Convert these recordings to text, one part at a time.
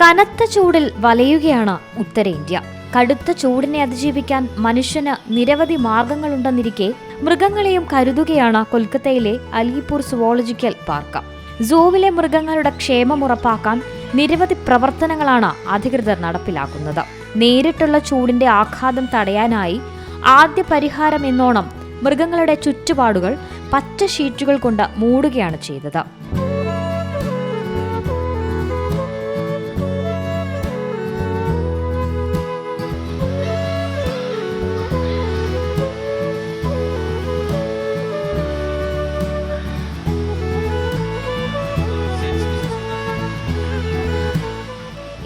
കനത്ത ചൂടിൽ വലയുകയാണ് ഉത്തരേന്ത്യ. കടുത്ത ചൂടിനെ അതിജീവിക്കാൻ മനുഷ്യന് നിരവധി മാർഗങ്ങളുണ്ടെന്നിരിക്കെ മൃഗങ്ങളെയും കരുതുകയാണ് കൊൽക്കത്തയിലെ അലിപൂർ സുവോളജിക്കൽ പാർക്ക്. സൂവിലെ മൃഗങ്ങളുടെ ക്ഷേമം ഉറപ്പാക്കാൻ നിരവധി പ്രവർത്തനങ്ങളാണ് അധികൃതർ നടപ്പിലാക്കുന്നത്. നേരിട്ടുള്ള ചൂടിന്റെ ആഘാതം തടയാനായി ആദ്യ പരിഹാരം എന്നോണം മൃഗങ്ങളുടെ ചുറ്റുപാടുകൾ പച്ച ഷീറ്റുകൾ കൊണ്ട് മൂടുകയാണ് ചെയ്തത്.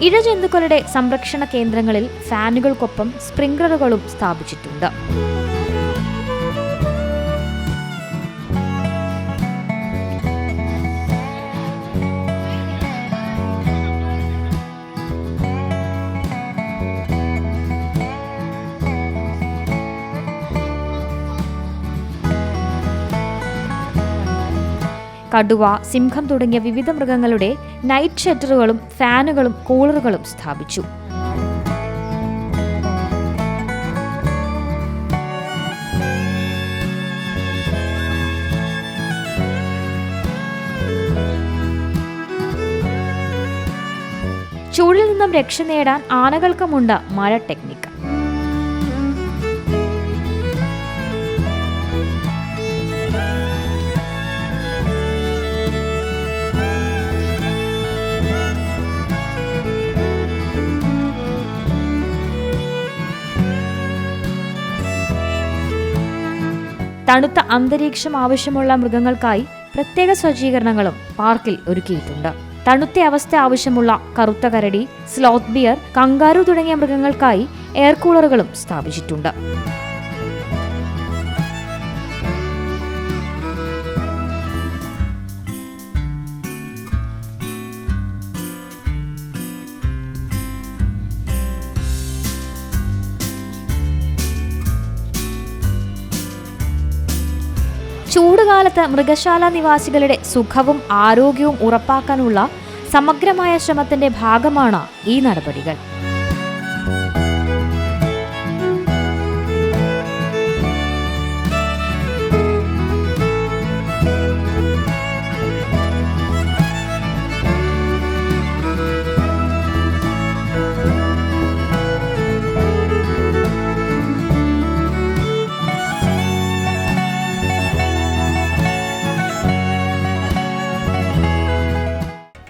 ഇഴജന്തുക്കളുടെ സംരക്ഷണ കേന്ദ്രങ്ങളിൽ ഫാനുകൾക്കൊപ്പം സ്പ്രിംഗ്ലറുകളും സ്ഥാപിച്ചിട്ടുണ്ട്. കടുവ സിംഹം തുടങ്ങിയ വിവിധ മൃഗങ്ങളുടെ നൈറ്റ് ഷെറ്ററുകളും ഫാനുകളും കൂളറുകളും സ്ഥാപിച്ചു. ചൂടിൽ നിന്നും രക്ഷ നേടാൻ ആനകൾക്കുമുണ്ട് മഴ ടെക്നിക്ക് തണുത്ത അന്തരീക്ഷം ആവശ്യമുള്ള മൃഗങ്ങൾക്കായി പ്രത്യേക സജ്ജീകരണങ്ങളും പാർക്കിൽ ഒരുക്കിയിട്ടുണ്ട്. തണുത്ത അവസ്ഥ ആവശ്യമുള്ള കറുത്ത കരടി സ്ലോത്ത് ബിയർ കങ്കാരു തുടങ്ങിയ മൃഗങ്ങൾക്കായി എയർ കൂളറുകളും സ്ഥാപിച്ചിട്ടുണ്ട്. ചൂടുകാലത്ത് മൃഗശാല നിവാസികളുടെ സുഖവും ആരോഗ്യവും ഉറപ്പാക്കാനുള്ള സമഗ്രമായ ശ്രമത്തിന്റെ ഭാഗമാണ് ഈ നടപടികൾ.